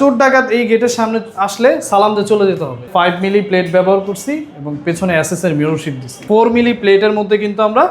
চোর ডাকাত এই গেটের সামনে আসলে সালাম দিয়ে চলে যেতে হবে। ফাইভ মিলি প্লেট ব্যবহার করছি এবং পেছনে অ্যাসেসের মিরর শিট দিচ্ছি ফোর মিলি প্লেটের মধ্যে কিন্তু আমরা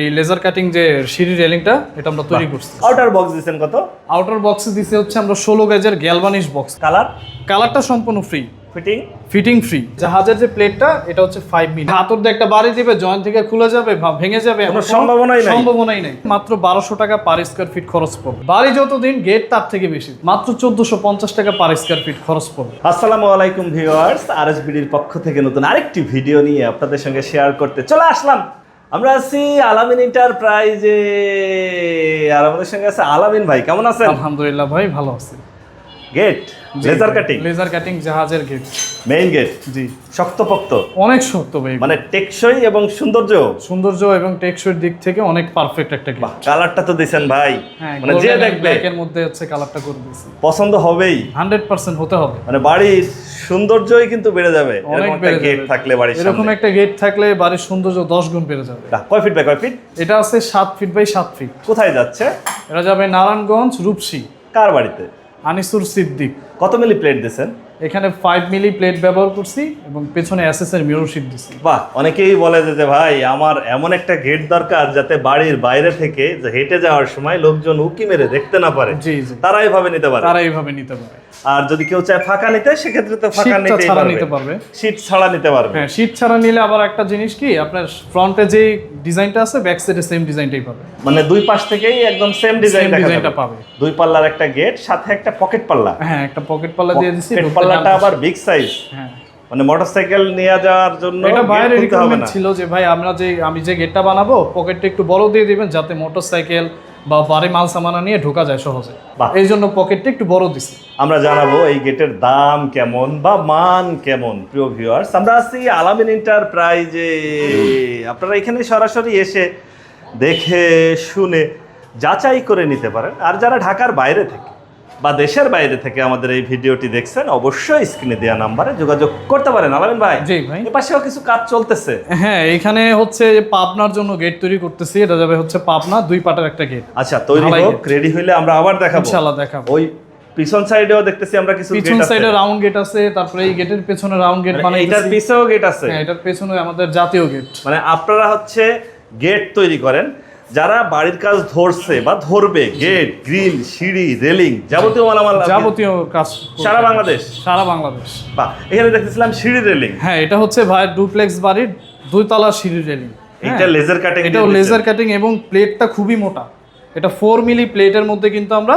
এই লেজার কাটিং যে সিঁড়ি রেলিংটা এটা আমরা তৈরি করছি। আউটার বক্স দিচ্ছেন কত? আউটার বক্সে দিছে হচ্ছে আমরা ষোলো গেজের গ্যালভানিশ বক্স কালার কালারটা সম্পূর্ণ ফ্রি ফিটিং ফিটিং ফ্রি জাহাজের যে প্লেটটা এটা হচ্ছে ফাইভ মিলি হাতর দিয়ে একটা বাড়ি দিবে জয়েন্ট থেকে খুলে যাবে বা ভেঙে যাবে সম্ভাবনাই নাই। সম্ভাবনাই নাই। মাত্র বারোশো টাকা পার স্কোয়ার ফিট খরচ পড়বে। বাড়ি যতদিন গেট তার থেকে বেশি। মাত্র চোদ্দশো পঞ্চাশ টাকা পার স্কোয়ার ফিট খরচ পড়বে। আসসালামু আলাইকুম ভিউয়ার্স আরএসবিডির পক্ষ থেকে নতুন আরেকটি ভিডিও নিয়ে আপনাদের সঙ্গে শেয়ার করতে চলে আসলাম। আমরা আছি আলামিন এন্টারপ্রাইজে আর আমাদের সঙ্গে আছে আলামিন ভাই কেমন আছেন? আলহামদুলিল্লাহ ভাই ভালো আছে। Gate laser cutting laser cutting জাহাজের গেট মেইন গেট জি। শক্তপোক্ত। অনেক শক্ত ভাই মানে টেকসই এবং সৌন্দর্য সৌন্দর্য এবং টেক্সচার দিক থেকে অনেক পারফেক্ট একটা গেট কালারটা তো দিছেন ভাই। হ্যাঁ মানে যে দেখবে। ব্ল্যাকের মধ্যে হচ্ছে কালারটা করে দিয়েছি। পছন্দ হবেই। হান্ড্রেড পার্সেন্ট হতে হবে। মানে বাড়ির সৌন্দর্যই কিন্তু বেড়ে যাবে। এরকম একটা গেট থাকলে বাড়ির এরকম একটা গেট থাকলে বাড়ির সৌন্দর্য দশ গুণ বেড়ে যাবে। কয় ফিট বাই কয় ফিট এটা আছে সাত ফিট বাই সাত ফিট কোথায় যাচ্ছে? এটা যাবে নারায়ণগঞ্জ রূপসী। কার বাড়িতে? আনিসুর সিদ্দিক। কত মিলি প্লেট দিয়েছেন? এখানে ফাইভ মিলি প্লেট ব্যবহার করছি এবং পেছনে অ্যাসেসের মিরর শিট দিছি। বাহ অনেকেই বলে যে ভাই আমার এমন একটা গেট দরকার যাতে বাড়ির বাইরে থেকে যে হেঁটে যাওয়ার সময় লোকজন উকি মেরে দেখতে না পারে। জি জি। তারা এইভাবে নিতে পারে। তারা এইভাবে নিতে পারে। আর যদি কেউ চায় ফাঁকা নিতে সেক্ষেত্রে তো ফাঁকা নিতেই ছাড়া নিতে পারবে। শীট ছাড়া নিতে পারবে। হ্যাঁ শীট ছাড়া নিলে আবার একটা জিনিস কি আপনার ফ্রন্টে যে ডিজাইনটা আছে ব্যাক সাইডে সেম ডিজাইনটাই পাবে। মানে দুই পাশ থেকেই একদম সেম ডিজাইন ডিজাইনটা পাবে। দুই পাল্লার একটা গেট সাথে একটা পকেট পাল্লা। হ্যাঁ একটা পকেট পাল্লা দিয়ে দিছি নামতে- আবার বিগ সাইজ হ্যাঁ। মানে মোটরসাইকেল নিয়ে যাওয়ার জন্য এটা হবে রিকোয়ারমেন্ট ছিল যে ভাই আমরা যে আমি যে গেটটা বানাবো পকেটটা একটু বড় দিয়ে দিবেন যাতে মোটরসাইকেল বা বাড়ি মাল সামানা নিয়ে ঢোকা যায় সহজে। এই জন্য পকেটটা একটু বড় দিছি। আমরা জানাব এই গেটের দাম কেমন বা মান কেমন প্রিয় ভিউয়ার্স আমরা আছি আলামিন এন্টারপ্রাইজে আপনারা এখানে সরাসরি এসে দেখে শুনে যাচাই করে নিতে পারেন। আর যারা ঢাকার বাইরে থেকে বা দেশের বাইরে থেকে আমাদের এই ভিডিওটি দেখছেন অবশ্যই স্ক্রিনে দেওয়া নাম্বারে যোগাযোগ করতে পারেন। আলামিন ভাই জি ভাই। এ পাশেও কিছু কাজ চলতেছে। হ্যাঁ এখানে হচ্ছে পাবনার জন্য গেট তৈরি করতেছি। এটা যাবে হচ্ছে পাবনা দুই পাটার একটা গেট আচ্ছা তৈরি হোক রেডি হইলে আমরা আবার দেখাবো। ইনশাআল্লাহ দেখাবো। ওই পিছন সাইডেও দেখতেছি আমরা কিছু পিছন গেট আছে। সাইডে রাউন্ড গেট আছে তারপরে এই গেটের পেছনে রাউন্ড গেট মানে বানাই এইটার পিছেও গেট আছে। হ্যাঁ এটার পেছনে আমাদের জাতীয় গেট মানে আপনারা হচ্ছে গেট তৈরি করেন। যারা বাড়ির কাজ ধরছে বা ধরবে গেট গ্রিল সিঁড়ি রেলিং যাবতীয় মালামাল যাবতীয় কাজ সারা বাংলাদেশ? সারা বাংলাদেশ। বা এখানে দেখতেছিলাম সিঁড়ি রেলিং হ্যাঁ এটা হচ্ছে ভাই ডুপ্লেক্স বাড়ির দুই তলা সিঁড়ি রেলিং এটা লেজার কাটিং এটাও লেজার কাটিং এবং প্লেটটা খুবই মোটা। এটা ফোর মিলি প্লেটের মধ্যে কিন্তু আমরা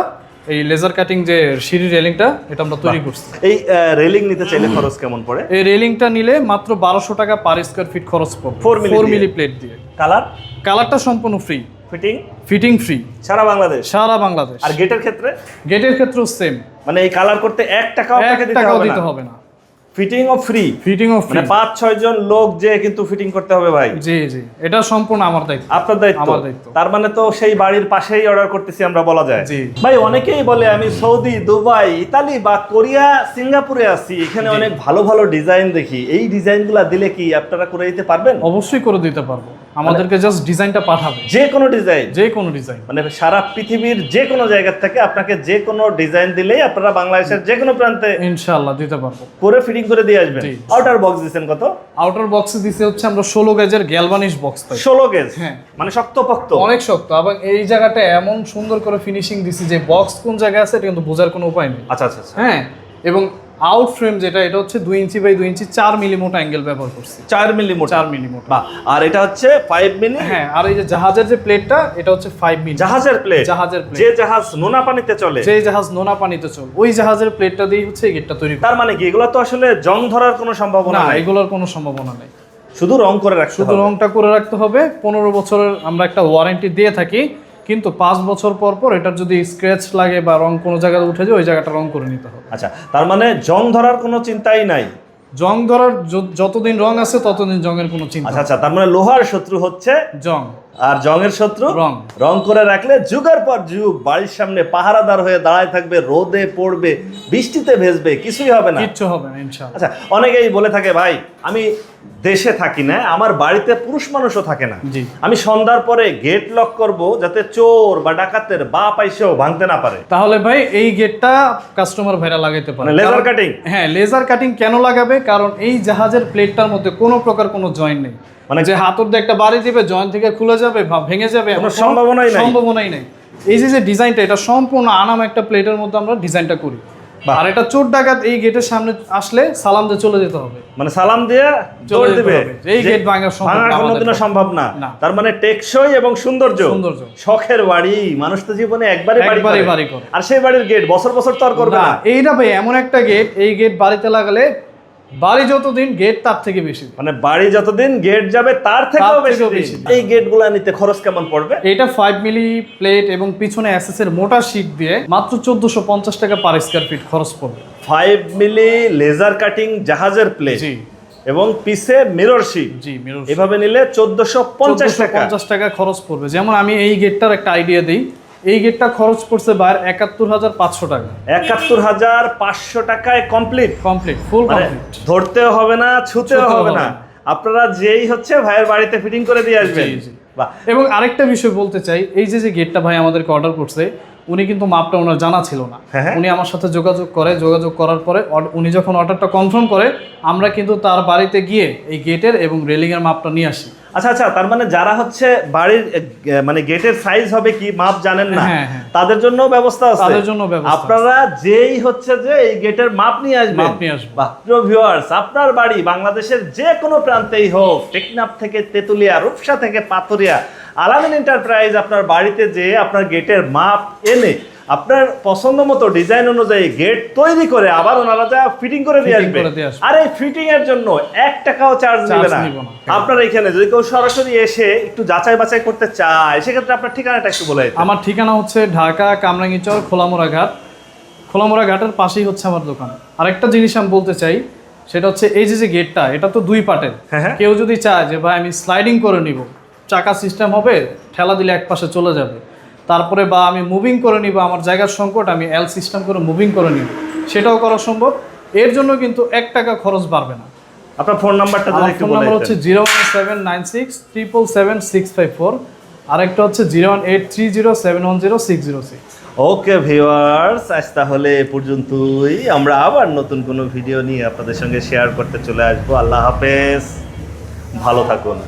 এই লেজার কাটিং যে সিঁড়ি রেলিংটা এটা আমরা তৈরি করছি। এই রেলিং নিতে চাইলে খরচ কেমন পড়ে? এই রেলিংটা নিলে মাত্র বারোশো টাকা পার স্কোয়ার ফিট খরচ পড়বে। ফোর মিলি প্লেট দিয়ে। কালার কালারটা সম্পূর্ণ ফ্রি ফিটিং ফিটিং ফ্রি সারা বাংলাদেশ? সারা বাংলাদেশ। আর গেটের ক্ষেত্রে? গেটের ক্ষেত্রেও সেম মানে এই কালার করতে এক টাকাও এক টাকাও দিতে হবে না। ফিটিং ও ফ্রি ফিটিং ও মানে পাঁচ ছয় জন লোক যে কিন্তু ফিটিং করতে হবে ভাই। জি জি। এটা সম্পূর্ণ আমার দায়িত্ব। আপনার দায়িত্ব। আমার দায়িত্ব। তার মানে তো সেই বাড়ির পাশেই অর্ডার করতেছি আমরা বলা যায়। জি। ভাই অনেকেই বলে আমি সৌদি দুবাই ইতালি বা কোরিয়া সিঙ্গাপুরে আছি। এখানে অনেক ভালো ভালো ডিজাইন দেখি। এই ডিজাইনগুলো দিলে কি আপনারা করে দিতে পারবেন? অবশ্যই করে দিতে পারব। আমাদেরকে জাস্ট ডিজাইনটা পাঠাবে। যে কোনো ডিজাইন যে কোনো ডিজাইন মানে সারা পৃথিবীর যে কোনো জায়গা থেকে আপনাকে যে কোনো ডিজাইন দিলেই আপনারা বাংলাদেশের যে কোনো প্রান্তে ইনশাআল্লাহ দিতে পারব। করে ফিটিং করে দিয়ে আসবেন। আউটার বক্স দিচ্ছেন কত? আউটার বক্সে দিছে হচ্ছে আমরা ষোলো গেজের গ্যালভানিশ বক্স পাই। ষোলো গেজ হ্যাঁ। মানে শক্ত শক্তপোক্ত অনেক শক্ত এবং এই জায়গাটা এমন সুন্দর করে ফিনিশিং দিছি যে বক্স কোন জায়গায় আছে এটা কিন্তু বোঝার কোনো উপায় নেই। আচ্ছা আচ্ছা আচ্ছা। হ্যাঁ এবং আউট ফ্রেম যেটা এটা হচ্ছে দুই ইঞ্চি বাই দুই ইঞ্চি চার মিলি মোটা অ্যাঙ্গেল ব্যবহার করছি। চার মিলি মোটা চার মিলি মোটা আর এটা হচ্ছে ফাইভ মিলি হ্যাঁ আর এই যে জাহাজের যে প্লেটটা এটা হচ্ছে ফাইভ মিলি জাহাজের প্লেট জাহাজের প্লেট যে জাহাজ নোনা পানিতে চলে। যে জাহাজ নোনা পানিতে চলে ওই জাহাজের প্লেটটা দিয়ে হচ্ছে এই গেটটা তৈরি তার মানে কি? এগুলো তো আসলে জং ধরার কোনো সম্ভাবনা না নাই। এগুলোর কোনো সম্ভাবনা নেই। শুধু রং করে রাখতে শুধু রংটা করে রাখতে হবে। পনেরো বছরের আমরা একটা ওয়ারেন্টি দিয়ে থাকি। কিন্তু পাঁচ বছর পর পর এটার যদি স্ক্র্যাচ লাগে বা রং কোনো জায়গায় উঠে যায় ওই জায়গাটা রং করে নিতে হবে। আচ্ছা তার মানে জং ধরার কোনো চিন্তাই নাই? জং ধরার যতদিন রং আছে ততদিন জংয়ের কোনো চিন্তা আচ্ছা আচ্ছা তার মানে লোহার শত্রু হচ্ছে জং। আর জংয়ের শত্রু? রং। রং করে রাখলে যুগের পর যুগ বাড়ির সামনে পাহারাদার হয়ে দাঁড়ায় থাকবে রোদে পড়বে বৃষ্টিতে ভেজবে কিছুই হবে না। কিচ্ছু হবে না ইনশাআল্লাহ। আচ্ছা অনেকেই বলে থাকে ভাই আমি দেশে থাকি না আমার বাড়িতে পুরুষ মানুষও থাকে না। আমি সন্ধ্যার পরে গেট লক করব যাতে চোর বা ডাকাতের বা পাইসেও ভাঙতে না পারে। তাহলে ভাই এই গেটটা কাস্টমার ভাইরা লাগাইতে পারে। লেজার কাটিং হ্যাঁ লেজার কাটিং কেন লাগাবে? কারণ এই জাহাজের প্লেটটার মধ্যে কোনো প্রকার কোনো জয়েন্ট নেই। মানে- যে হাতুর দিয়ে একটা বাড়ি দিবে জয়েন্ট থেকে খুলে যাবে বা ভেঙে যাবে কোনো সম্ভাবনাই নাই। সম্ভাবনাই নেই। এই যে যে ডিজাইনটা এটা সম্পূর্ণ আনাম একটা প্লেটের মধ্যে আমরা ডিজাইনটা করি। আর এটা চোর ডাকাত এই গেটের সামনে আসলে সালাম দিয়ে চলে যেতে হবে। মানে সালাম দিয়ে চলে দিবে? এই গেট ভাঙা সম্ভব না কোনোদিনও সম্ভব না। তার মানে টেকসই এবং সৌন্দর্য। সৌন্দর্য। শখের বাড়ি। মানুষ তো জীবনে একবারে বাড়ি। বাড়ি করে। আর সেই বাড়ির গেট বছর বছর তো আর করবে না না। এইটা ভাই এমন একটা গেট এই গেট বাড়িতে লাগালে বাড়ি যতদিন গেট তার থেকে বেশি। মানে বাড়ি যতদিন গেট যাবে তার থেকেও বেশি। এই গেটগুলো নিতে খরচ কেমন পড়বে? এটা ফাইভ মিলি প্লেট এবং পিছনে এসএস এর মোটা শীট দিয়ে মাত্র চোদ্দশো পঞ্চাশ টাকা পার স্কোয়ার ফিট খরচ পড়বে। ফাইভ মিলি লেজার কাটিং জাহাজের প্লেট জি। এবং পিছে মিরর শিট জি মিরর এভাবে নিলে চোদ্দশো পঞ্চাশ টাকা। পঞ্চাশ টাকা খরচ পড়বে। যেমন আমি এই গেটটার একটা আইডিয়া দিই। এই গেটটা খরচ পড়ছে বার একাত্তর হাজার পাঁচশো টাকা। একাত্তর হাজার পাঁচশো টাকায় কমপ্লিট কমপ্লিট ফুল কমপ্লিট ধরতেও হবে না ছুতেও ছুতেও হবে না। আপনারা যেই হচ্ছে ভাইয়ের বাড়িতে ফিটিং করে দিয়ে আসবেন। এবং আরেকটা বিষয় বলতে চাই এই যে যে গেটটা ভাই আমাদেরকে অর্ডার করছে উনি কিন্তু মাপটা ওনার জানা ছিল না। হ্যাঁ, হ্যাঁ। উনি আমার সাথে যোগাযোগ করে যোগাযোগ করার পরে উনি যখন অর্ডারটা কনফার্ম করে আমরা কিন্তু তার বাড়িতে গিয়ে এই গেটের এবং রেলিংয়ের মাপটা নিয়ে আসি। আচ্ছা আচ্ছা তার মানে যারা হচ্ছে বাড়ির মানে গেটের সাইজ হবে কি মাপ জানেন না হ্যাঁ, হ্যাঁ। তাদের জন্য ব্যবস্থা আছে তাদের জন্য ব্যবস্থা আপনারা যেই হচ্ছে যে এই গেটের মাপ নিয়ে আসবেন মাপ নিয়ে আসবেন। প্রিয় ভিউয়ার্স আপনার বাড়ি বাংলাদেশের যে কোনো প্রান্তেই হোক টেকনাফ থেকে তেতুলিয়া রূপসা থেকে পাথরিয়া আলামিন এন্টারপ্রাইজ আপনার বাড়িতে যে আপনার গেটের মাপ এনে আপনার পছন্দ মতো ডিজাইন অনুযায়ী গেট তৈরি করে আবার ওনারা যা ফিটিং করে দিয়ে আসবে। আর এই ফিটিং এর জন্য এক টাকাও চার্জ নেবে না। আপনার এখানে যদি কেউ সরাসরি এসে একটু যাচাই বাছাই করতে চায় সেক্ষেত্রে আপনার ঠিকানাটা একটু বলে আমার ঠিকানা হচ্ছে ঢাকা কামরাঙ্গিচর খোলামোড়া ঘাট খোলামোড়া ঘাটের পাশেই হচ্ছে আমার দোকান। আরেকটা জিনিস আমি বলতে চাই সেটা হচ্ছে এই যে যে গেটটা এটা তো দুই পার্টের হ্যাঁ, হ্যাঁ। কেউ যদি চায় যে ভাই আমি স্লাইডিং করে নিব চাকা সিস্টেম হবে ঠেলা দিলে এক পাশে চলে যাবে। তারপরে বা আমি মুভিং করে নিব আমার জায়গার সংকট আমি এল সিস্টেম করে মুভিং করে নিব সেটাও করা সম্ভব। এর জন্য কিন্তু এক টাকা খরচ বাড়বে না। আপনার ফোন নাম্বারটা আমার ফোন নাম্বার হচ্ছে zero one seven nine six triple seven six five four আরেকটা হচ্ছে zero one eight three zero seven one zero six zero six. Okay viewers আজ তাহলে এ পর্যন্তই। আমরা আবার নতুন কোনো ভিডিও নিয়ে আপনাদের সঙ্গে শেয়ার করতে চলে আসব। আল্লাহ হাফেজ। ভালো থাকুন।